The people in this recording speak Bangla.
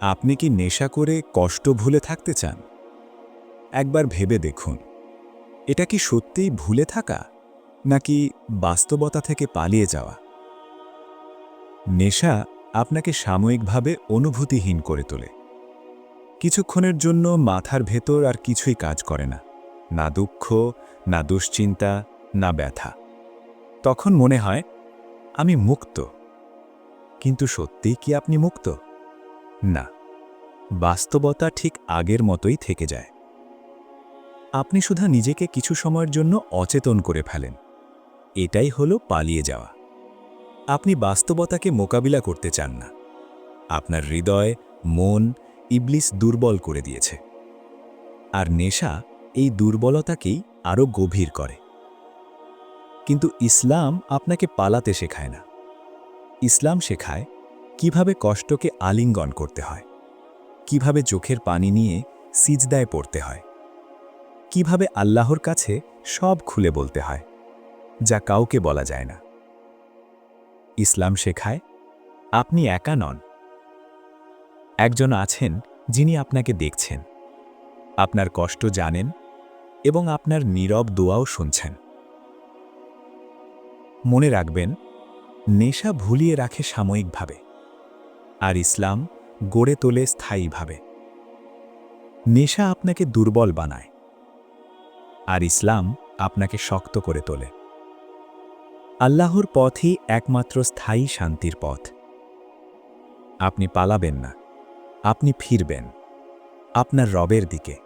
আপনি কি নেশা করে কষ্ট ভুলে থাকতে চান? একবার ভেবে দেখুন। এটা কি সত্যিই ভুলে থাকা, নাকি বাস্তবতা থেকে পালিয়ে যাওয়া? নেশা আপনাকে সাময়িকভাবে অনুভূতিহীন করে তোলে। কিছুক্ষণের জন্য মাথার ভেতর আর কিছুই কাজ করে না। না দুঃখ, না দুশ্চিন্তা, না ব্যথা। তখন মনে হয়, আমি মুক্ত। কিন্তু সত্যিই কি আপনি মুক্ত? না, বাস্তবতা ঠিক আগের মতোই থেকে যায়। আপনি শুধু নিজেকে কিছু সময়ের জন্য অচেতন করে ফেলেন। এটাই হলো পালিয়ে যাওয়া। আপনি বাস্তবতাকে মোকাবিলা করতে চান না। আপনার হৃদয়, মন, ইবলিস দুর্বল করে দিয়েছে। আর নেশা এই দুর্বলতাকেই আরও গভীর করে। কিন্তু ইসলাম আপনাকে পালাতে শেখায় না। ইসলাম শেখায় কীভাবে কষ্টকে আলিঙ্গন করতে হয়? কীভাবে চোখের পানি নিয়ে সিজদায় পড়তে হয়? কীভাবে আল্লাহর কাছে সব খুলে বলতে হয়, যা কাউকে বলা যায় না? ইসলাম শেখায়, আপনি একা নন। একজন আছেন যিনি আপনাকে দেখছেন, আপনার কষ্ট জানেন এবং আপনার নীরব দোয়াও শুনছেন। মনে রাখবেন, নেশা ভুলিয়ে রাখে সাময়িকভাবে। আর ইসলাম গড়ে তোলে স্থায়ীভাবে। নেশা আপনাকে দুর্বল বানায়। আর ইসলাম আপনাকে শক্ত করে তোলে। আল্লাহর পথই একমাত্র স্থায়ী শান্তির পথ। আপনি পালাবেন না। আপনি ফিরবেন। আপনার রবের দিকে।